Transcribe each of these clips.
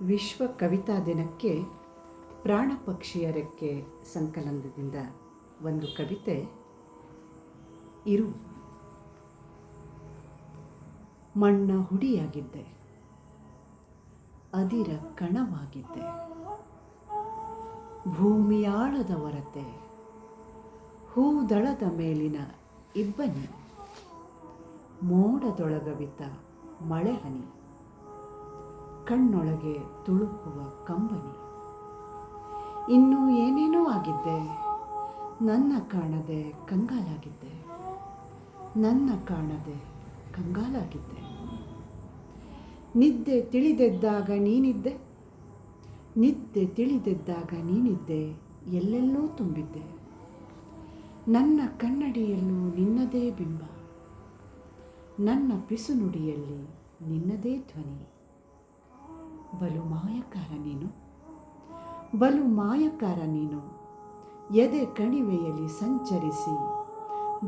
ವಿಶ್ವ ಕವಿತಾ ದಿನಕ್ಕೆ ಪ್ರಾಣ ಪಕ್ಷಿಯ ರೆಕ್ಕೆ ಸಂಕಲನದಿಂದ ಒಂದು ಕವಿತೆ ಇರು. ಮಣ್ಣ ಹುಡಿಯಾಗಿದ್ದೆ, ಅದಿರ ಕಣವಾಗಿದ್ದೆ, ಭೂಮಿಯಾಳದ ಹೊರತೆ, ಹೂದಳದ ಮೇಲಿನ ಇಬ್ಬನಿ, ಮೋಡದೊಳಗವಿತ ಮಳೆ ಹನಿ ಕಣ್ಣೊಳಗೆ ತುಳುಕುವ ಕಂಬನಿ. ಇನ್ನೂ ಏನೇನೋ ಆಗಿದ್ದೆ. ನನ್ನ ಕಾಣದೆ ಕಂಗಾಲಾಗಿದ್ದೆ. ನನ್ನ ಕಾಣದೆ ಕಂಗಾಲಾಗಿದ್ದೆ. ನಿದ್ದೆ ತಿಳಿದೆದ್ದಾಗ ನೀನಿದ್ದೆ. ನಿದ್ದೆ ತಿಳಿದೆದ್ದಾಗ ನೀನಿದ್ದೆ. ಎಲ್ಲೆಲ್ಲೋ ತುಂಬಿದ್ದೆ. ನನ್ನ ಕನ್ನಡಿಯಲ್ಲೂ ನಿನ್ನದೇ ಬಿಂಬ. ನನ್ನ ಪಿಸುನುಡಿಯಲ್ಲಿ ನಿನ್ನದೇ ಧ್ವನಿ. ಬಲು ಮಾಯಕಾರ ನೀನು. ಬಲು ಮಾಯಕಾರ ನೀನು. ಎದೆ ಕಣಿವೆಯಲ್ಲಿ ಸಂಚರಿಸಿ,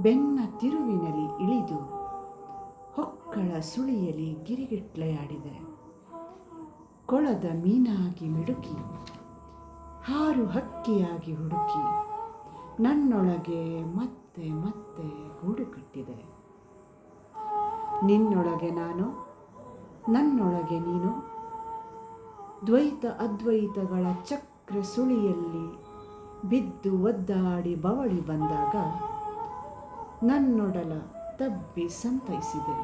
ಬೆನ್ನ ತಿರುವಿನಲ್ಲಿ ಇಳಿದು, ಹೊಕ್ಕಳ ಸುಳಿಯಲ್ಲಿ ಗಿರಿಗಿಟ್ಲೆಯಾಡಿದೆ. ಕೊಳದ ಮೀನಾಗಿ ಮಿಡುಕಿ, ಹಾರು ಹಕ್ಕಿಯಾಗಿ ಹುಡುಕಿ, ನನ್ನೊಳಗೆ ಮತ್ತೆ ಮತ್ತೆ ಗೂಡು ಕಟ್ಟಿದೆ. ನಿನ್ನೊಳಗೆ ನಾನು, ನನ್ನೊಳಗೆ ನೀನು ದ್ವೈತ ಅದ್ವೈತಗಳ ಚಕ್ರ ಸುಳಿಯಲ್ಲಿ ಬಿದ್ದು ಒದ್ದಾಡಿ ಬವಳಿ ಬಂದಾಗ ನನ್ನೊಡಲ ತಬ್ಬಿ ಸಂತೈಸಿದೆ.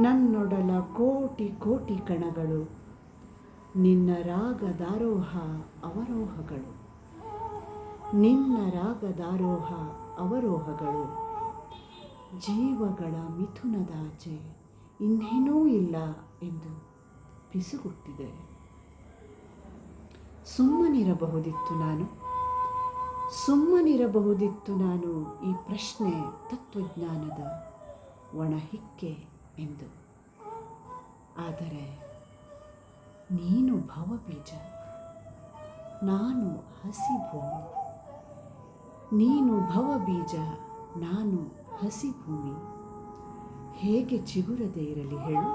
ನನ್ನೊಡಲ ಕೋಟಿ ಕೋಟಿ ಕಣಗಳು, ನಿನ್ನ ರಾಗದಾರೋಹ ಅವರೋಹಗಳು, ನಿನ್ನ ರಾಗದಾರೋಹ ಅವರೋಹಗಳು, ಜೀವಗಳ ಮಿಥುನದಾಚೆ ಇನ್ನೇನೂ ಇಲ್ಲ ಎಂದು ಪಿಸುಗುಟ್ಟಿದೆ ಸುಮ್ಮನಿರಬಹುದಿತ್ತು ನಾನು. ಸುಮ್ಮನಿರಬಹುದಿತ್ತು ನಾನು ಈ ಪ್ರಶ್ನೆ ತತ್ವಜ್ಞಾನದ ಒಣಹಿಕ್ಕೆ ಎಂದು. ಆದರೆ ನೀನು ಭವಬೀಜ, ನಾನು ಹಸಿ ಭೂಮಿ ನೀನು ಭವಬೀಜ, ನಾನು ಹಸಿ ಭೂಮಿ ಹೇಗೆ ಚಿಗುರದೆ ಇರಲಿ ಹೇಳು.